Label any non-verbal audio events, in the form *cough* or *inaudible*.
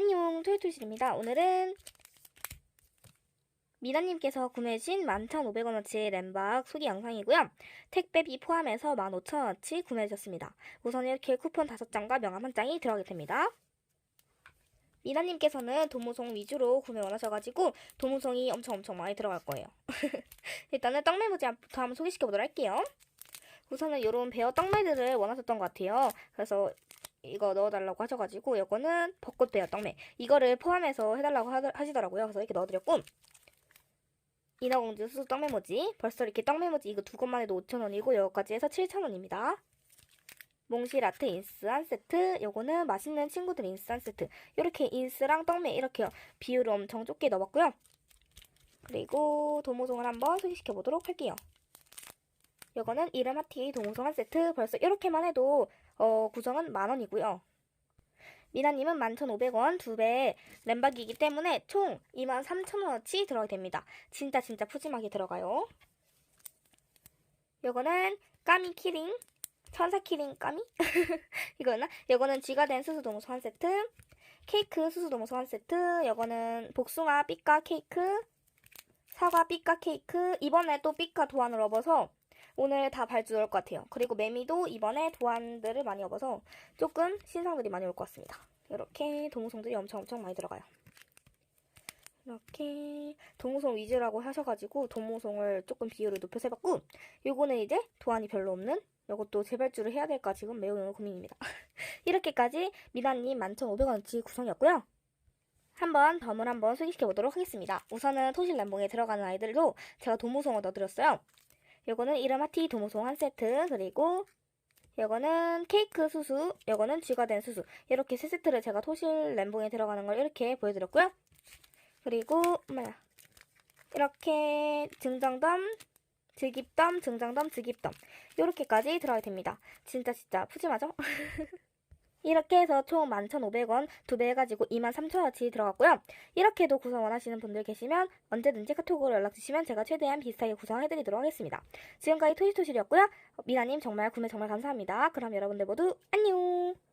안녕 토요토실입니다. 오늘은 미나님께서 구매해주신 11,500원어치 램박 소개 영상이고요. 택배비 포함해서 15,000원어치 구매해주셨습니다. 우선 이렇게 쿠폰 5장과 명함 1장이 들어가게 됩니다. 미나님께서는 도무송 위주로 구매 원하셔가지고 도무송이 엄청 엄청 많이 들어갈 거예요. *laughs* 일단은 떡메모지부터 한번 소개시켜보도록 할게요. 우선은 이런 베어 떡메들을 원하셨던 것 같아요. 그래서 이거 넣어달라고 하셔가지고 이거는 벚꽃 베어 떡메 이거를 포함해서 해달라고 하, 하시더라고요. 그래서 이렇게 넣어드렸고 인어공주 수수 떡메모지 벌써 이렇게 떡메모지 이거 두 것만 해도 5,000원이고 여기까지 해서 7,000원입니다. 몽실아트 인스 한 세트 요거는 맛있는 친구들 인스 한 세트 이렇게 인스랑 떡메 이렇게 비율을 엄청 좁게 넣어봤고요. 그리고 도모송을 한번 소개시켜 보도록 할게요. 요거는 이름하티 동호송 한 세트 벌써 이렇게만 해도 어, 구성은 만원이고요. 미나님은 11,500원 두배 램박이기 때문에 총 23,000원어치 들어가게 됩니다. 진짜 진짜 푸짐하게 들어가요. 요거는 까미 키링 천사 키링 까미? *laughs* 이거였나? 요거는 쥐가 된 수수 동호송 한 세트 케이크 수수 동호송 한 세트 요거는 복숭아 삐까 케이크 사과 삐까 케이크 이번에 또 삐까 도안을 업어서 오늘 다 발주 넣을 것 같아요. 그리고 매미도 이번에 도안들을 많이 업어서 조금 신상들이 많이 올 것 같습니다. 이렇게 동호송들이 엄청 엄청 많이 들어가요. 이렇게 동호송 위주라고 하셔가지고 동호송을 조금 비율을 높여서 해봤고 요거는 이제 도안이 별로 없는 이것도 재발주를 해야 될까 지금 매우 고민입니다. *laughs* 이렇게까지 미나님 11,500원어치 구성이었고요. 한번 덤을 한번 소개시켜 보도록 하겠습니다. 우선은 토실 램봉에 들어가는 아이들도 제가 도무송을 넣어드렸어요. 요거는 이름 하티 도무송 한 세트 그리고 요거는 케이크 수수 요거는 쥐가 된 수수 이렇게 세 세트를 제가 토실 램봉에 들어가는 걸 이렇게 보여드렸고요. 그리고 뭐야 이렇게 증정덤 즉입덤 증정덤 즉입덤 요렇게까지 들어가야 됩니다. 진짜 진짜 푸짐하죠? *laughs* 이렇게 해서 총 11,500원 두 배 해가지고 23,000원어치 들어갔고요. 이렇게도 구성 원하시는 분들 계시면 언제든지 카톡으로 연락 주시면 제가 최대한 비슷하게 구성해드리도록 하겠습니다. 지금까지 토시토실이었고요. 미나님 정말 구매 정말 감사합니다. 그럼 여러분들 모두 안녕!